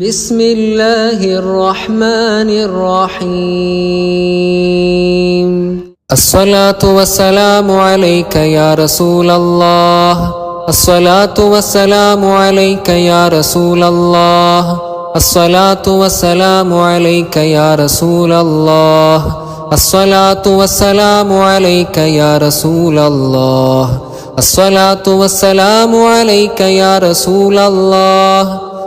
بسم الله الرحمن الرحيم. الصلاة والسلام عليك يا رسول الله. الصلاة والسلام عليك يا رسول الله. الصلاة والسلام عليك يا رسول الله. الصلاة والسلام عليك يا رسول الله. الصلاة والسلام عليك يا رسول الله.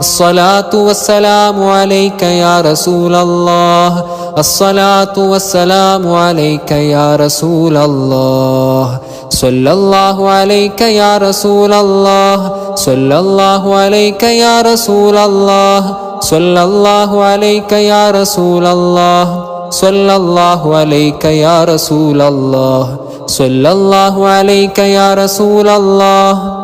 الصلاة والسلام عليك يا رسول الله. الصلاة والسلام عليك يا رسول الله. صلى الله عليك يا رسول الله. صلى الله عليك يا رسول الله. صلى الله عليك يا رسول الله. صلى الله عليك يا رسول الله. صلى الله عليك يا رسول الله.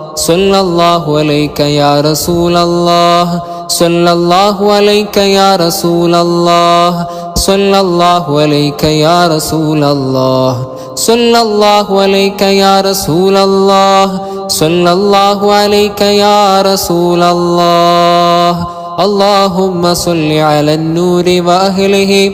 صلى الله عليك يا رسول الله. صلى الله عليك يا رسول الله. صلى الله عليك يا رسول الله. صلى الله عليك يا رسول الله. صلى الله عليك يا رسول الله. اللهم صل على النور وأهله.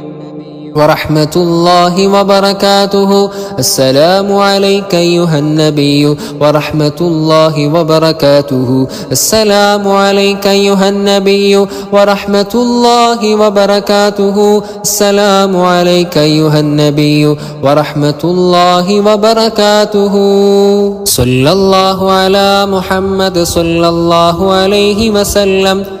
ورحمة الله وبركاته. السلام عليك أيها النبي. ورحمة الله وبركاته. السلام عليك أيها النبي. ورحمة الله وبركاته. السلام عليك أيها النبي. ورحمة الله وبركاته. صلى الله على محمد صلى الله عليه وسلم.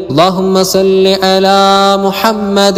اللهم صل على محمد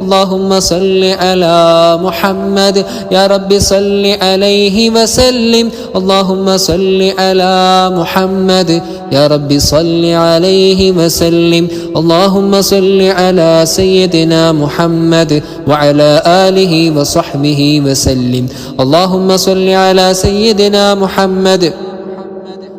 اللهم صل على محمد. يا رب صل عليه وسلم. اللهم صل على محمد. يا رب صل عليه وسلم. اللهم صل على سيدنا محمد وعلى آله وصحبه وسلم. اللهم صل على سيدنا محمد.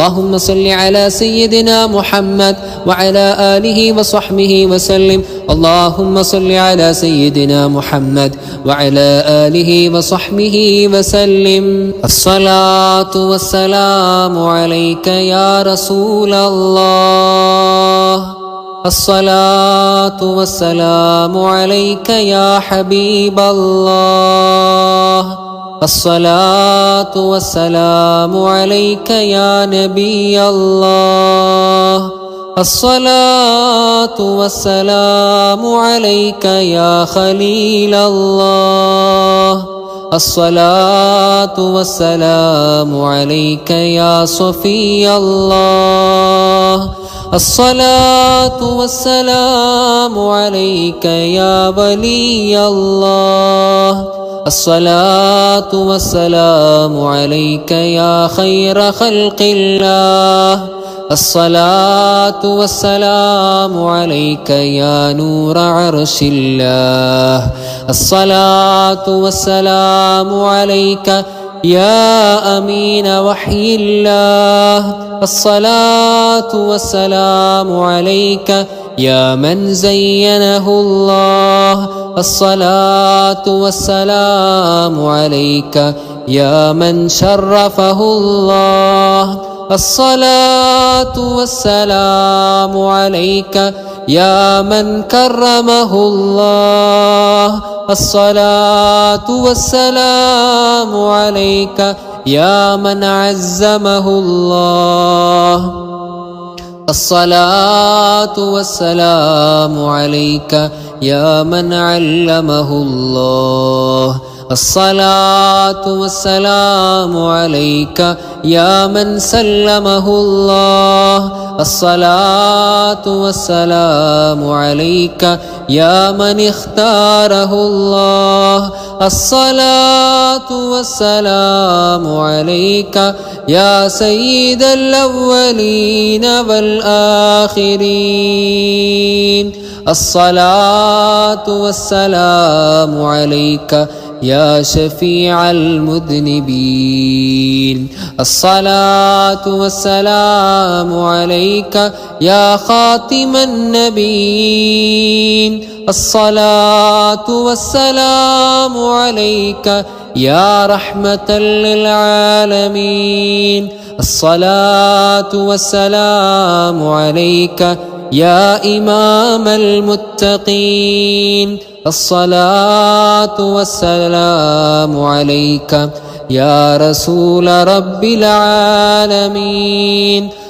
اللهم صل على سيدنا محمد وعلى آله وصحبه وسلم. اللهم صل على سيدنا محمد وعلى آله وصحبه وسلم. الصلاة والسلام عليك يا رسول الله. الصلاة والسلام عليك يا حبيب الله. الصلاة والسلام عليك يا نبي الله. الصلاة والسلام عليك يا خليل الله. الصلاة والسلام عليك يا صفي الله. الصلاة والسلام عليك يا ولي الله. الصلاة والسلام عليك يا خير خلق الله. الصلاة والسلام عليك يا نور عرش الله. الصلاة والسلام عليك يا أمين وحي الله. الصلاة والسلام عليك يا من زينه الله. الصلاة والسلام عليك يا من شرفه الله. الصلاة والسلام عليك يا من كرمه الله. الصلاة والسلام عليك يا من عزمه الله. الصلاة والسلام عليك يا من علمه الله. الصلاة والسلام عليك يا من سلمه الله. الصلاة والسلام عليك يا من اختاره الله. الصلاة والسلام عليك يا سيد الأولين والآخرين. الصلاة والسلام عليك يا شفيع المذنبين. الصلاة والسلام عليك يا خاتم النبيين. الصلاة والسلام عليك يا رحمة للعالمين. الصلاة والسلام عليك يا إمام المتقين الصلاة والسلام عليك يا رسول رب العالمين.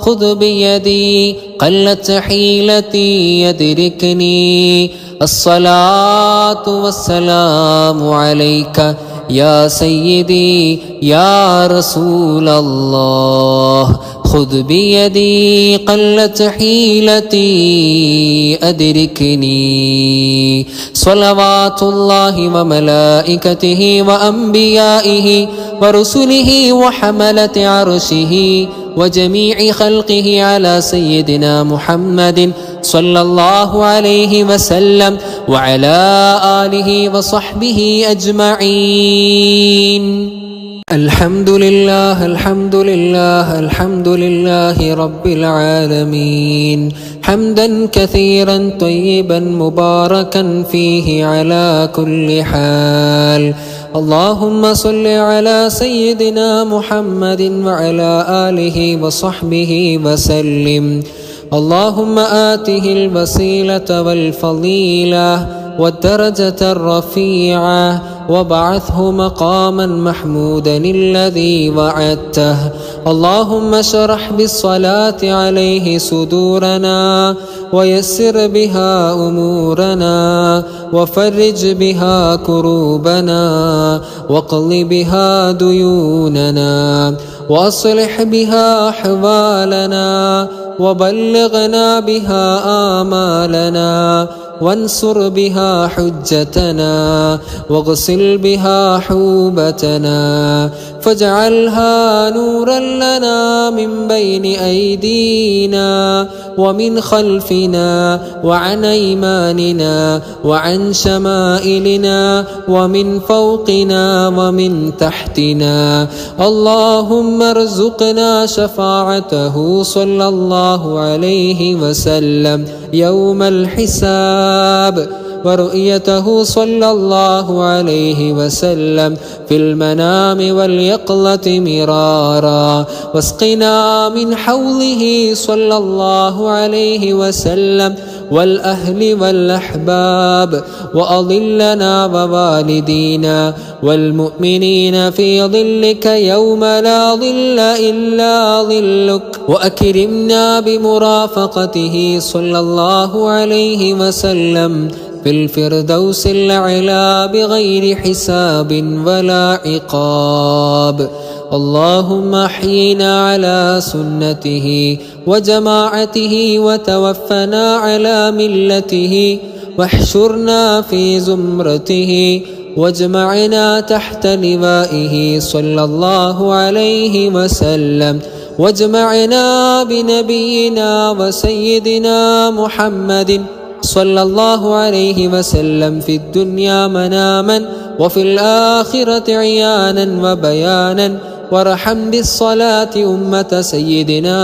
خذ بيدي قلت حيلتي يدركني. الصلاة والسلام عليك يا سيدي يا رسول الله. خذ بيدي قلت حيلتي أدركني. صلوات الله وملائكته وأنبيائه ورسله وحملة عرشه وجميع خلقه على سيدنا محمد صلى الله عليه وسلم وعلى آله وصحبه أجمعين. الحمد لله الحمد لله الحمد لله رب العالمين. حمدا كثيرا طيبا مباركا فيه على كل حال. اللهم صل على سيدنا محمد وعلى آله وصحبه وسلم. اللهم آته الوسيلة والفضيلة والدرجة الرفيعة وابعثه مقاما محمودا الذي وعدته. اللهم اشرح بالصلاة عليه صدورنا ويسر بها أمورنا وفرج بها كروبنا واقل بها ديوننا وأصلح بها أحوالنا وبلغنا بها آمالنا. وانصر بها حجتنا واغسل بها حوبتنا فاجعلها نورا لنا من بين أيدينا ومن خلفنا وعن أيماننا وعن شمائلنا ومن فوقنا ومن تحتنا. اللهم ارزقنا شفاعته صلى الله عليه وسلم. يوم الحساب. ورؤيته صلى الله عليه وسلم في المنام واليقظة مرارا. واسقنا من حوله صلى الله عليه وسلم والأهل والأحباب وأضلنا ووالدينا والمؤمنين في ظلك يوم لا ظل إلا ظلك. وأكرمنا بمرافقته صلى الله عليه وسلم. في الفردوس الأعلى بغير حساب ولا عقاب. اللهم احينا على سنته وجماعته وتوفنا على ملته واحشرنا في زمرته واجمعنا تحت لوائه صلى الله عليه وسلم. واجمعنا بنبينا وسيدنا محمد صلى الله عليه وسلم في الدنيا مناما وفي الآخرة عيانا وبيانا وارحم بالصلاة أمة سيدنا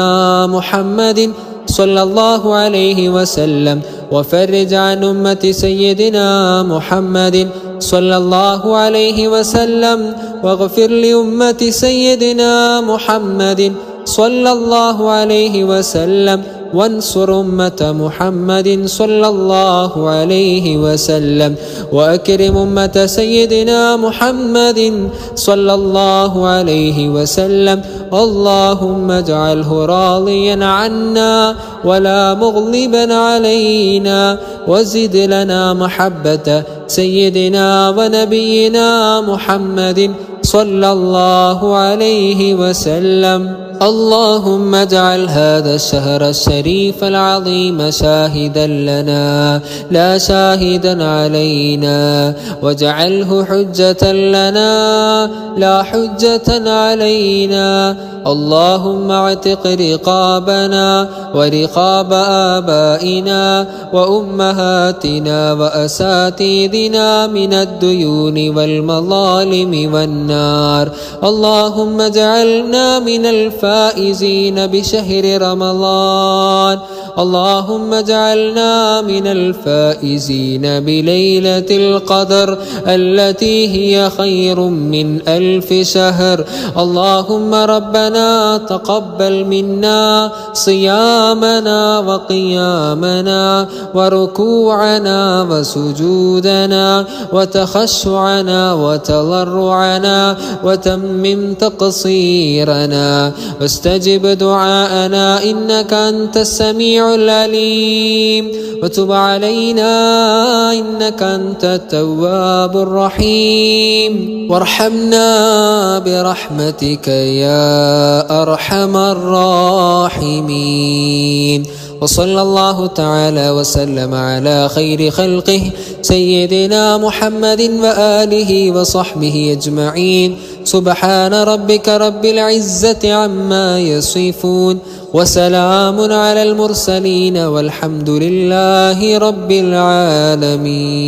محمد صلى الله عليه وسلم وفرج عن أمة سيدنا محمد صلى الله عليه وسلم واغفر لأمة سيدنا محمد صلى الله عليه وسلم وانصر أمة محمد صلى الله عليه وسلم وأكرم أمة سيدنا محمد صلى الله عليه وسلم اللهم اجعله راضيا عنا ولا مغلبا علينا وزد لنا محبة سيدنا ونبينا محمد صلى الله عليه وسلم اللهم اجعل هذا الشهر الشريف العظيم شاهدا لنا لا شاهدا علينا. واجعله حجة لنا لا حجة علينا. اللهم اعتق رقابنا ورقاب آبائنا وأمهاتنا وأساتذنا من الديون والمظالم والنار. اللهم اجعلنا من الفائزين بشهر رمضان. اللهم اجعلنا من الفائزين بليلة القدر التي هي خير من ألف شهر. اللهم ربنا تقبل منا صيامنا وقيامنا وركوعنا وسجودنا وتخشعنا وتضرعنا وتمم تقصيرنا. واستجب دعاءنا إنك أنت السميع العليم. وتب علينا إنك أنت التواب الرحيم. وارحمنا برحمتك يا أرحم الراحمين. وصلى الله تعالى وسلم على خير خلقه سيدنا محمد وآله وصحبه أجمعين. سبحان ربك رب العزة عما يصفون وسلام على المرسلين والحمد لله رب العالمين.